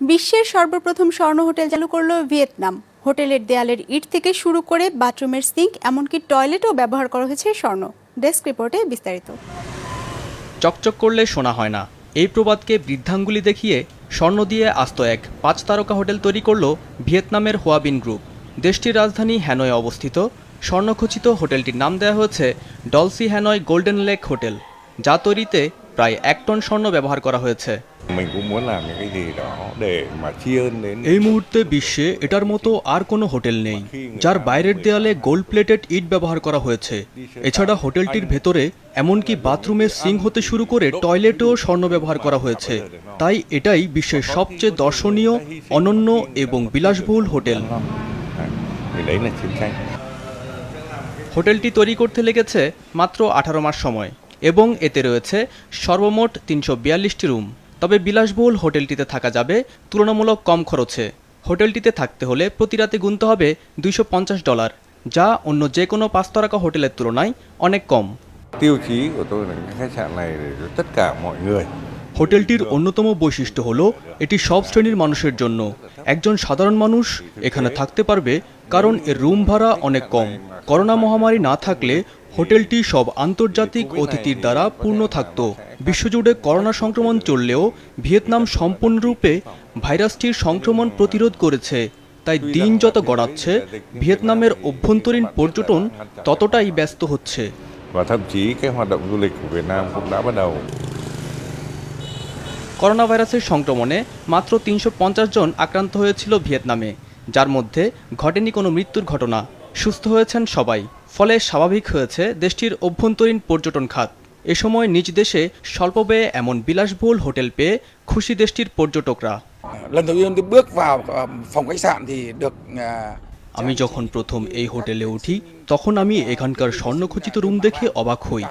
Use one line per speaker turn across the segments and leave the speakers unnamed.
বিশ্বের সর্বপ্রথম স্বর্ণ হোটেল চালু করল ভিয়েতনাম। হোটেলের দেয়ালের ইট থেকে শুরু করে বাথরুমের সিঙ্ক, এমনকি টয়লেটও ব্যবহার করা হয়েছে স্বর্ণ। ডেস্ক রিপোর্টে বিস্তারিত।
চকচক করলে শোনা হয় না। এই প্রবাদকে বৃদ্ধাঙ্গুলি দেখিয়ে স্বর্ণ দিয়ে আস্ত এক পাঁচ তারকা হোটেল তৈরি করল ভিয়েতনামের হোয়াবিন গ্রুপ। দেশটির রাজধানী হ্যানয়ে অবস্থিত। স্বর্ণখচিত হোটেলটির নাম দেওয়া হয়েছে Dolce Hanoi golden lake hotel, যা তৈরিতে প্রায় এক টন স্বর্ণ ব্যবহার করা হয়েছে।
Mình cũng muốn làm những cái gì đó để mà tri ân đến
এই মুহূর্তে বিশ্বে এটার মতো আর কোনো হোটেল নেই যার বাইরের দেয়ালে গোল্ড প্লেটেড ইট ব্যবহার করা হয়েছে। এছাড়া হোটেলটির ভেতরে এমনকি বাথরুমের সিং হতে শুরু করে টয়লেটেও স্বর্ণ ব্যবহার করা হয়েছে। তাই এটাই বিশ্বের সবচেয়ে দর্শনীয় অনন্য এবং বিলাসবহুল হোটেল। হোটেলটি তৈরি করতে লেগেছে মাত্র আঠারো মাস সময় এবং এতে রয়েছে সর্বমোট তিনশো বিয়াল্লিশটি রুম। তবে বিলাসবহুল হোটেলটিতে থাকা যাবে তুলনামূলক কম খরচে। হোটেলটিতে থাকতে হলে প্রতি রাতে গুনতে হবে দুইশো পঞ্চাশ ডলার যা অন্য যে কোনো পাঁচতারকা হোটেলের তুলনায় অনেক কম। হোটেলটির অন্যতম বৈশিষ্ট্য হলো এটি সব শ্রেণির মানুষের জন্য। একজন সাধারণ মানুষ এখানে থাকতে পারবে কারণ এর রুম ভাড়া অনেক কম। করোনা মহামারী না থাকলে হোটেলটি সব আন্তর্জাতিক অতিথির দ্বারা পূর্ণ থাকত। বিশ্বজুড়ে করোনা সংক্রমণ চললেও ভিয়েতনাম সম্পূর্ণরূপে ভাইরাসটির সংক্রমণ প্রতিরোধ করেছে। তাই দিন যত গড়াচ্ছে ভিয়েতনামের অভ্যন্তরীণ পর্যটন ততটাই ব্যস্ত হচ্ছে। করোনা ভাইরাসের সংক্রমণে মাত্র তিনশো পঞ্চাশ জন আক্রান্ত হয়েছিল ভিয়েতনামে। যার মধ্যে ঘটেনি কোনো মৃত্যুর ঘটনা। সুস্থ হয়েছেন সবাই। ফলে স্বাভাবিক হয়েছে দেশটির অভ্যন্তরীণ পর্যটন খাত। এ সময় নিজ দেশে স্বল্প ব্যয়ে এমন বিলাসবহুল হোটেল পেয়ে খুশি দেশটির পর্যটকরা। আমি যখন প্রথম এই হোটেলে উঠি তখন আমি এখানকার স্বর্ণখচিত রুম দেখে অবাক হই।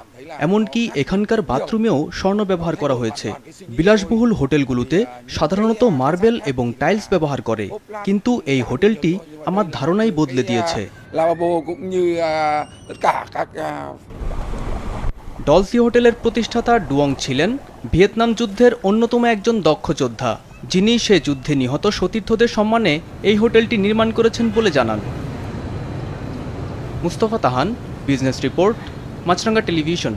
এমনকি এখানকার বাথরুমেও স্বর্ণ ব্যবহার করা হয়েছে। বিলাসবহুল হোটেলগুলোতে সাধারণত মার্বেল এবং টাইলস ব্যবহার করে। কিন্তু এই হোটেলটি আমার ধারণাই বদলে দিয়েছে। ডলসি হোটেলের প্রতিষ্ঠাতা ডুয়ং ছিলেন ভিয়েতনাম যুদ্ধের অন্যতম একজন দক্ষ যোদ্ধা, যিনি সে যুদ্ধে নিহত সতীর্থদের সম্মানে এই হোটেলটি নির্মাণ করেছেন বলে জানান। মুস্তফা তাহান, বিজনেস রিপোর্ট মাছরাঙ্গা টেলিভিশন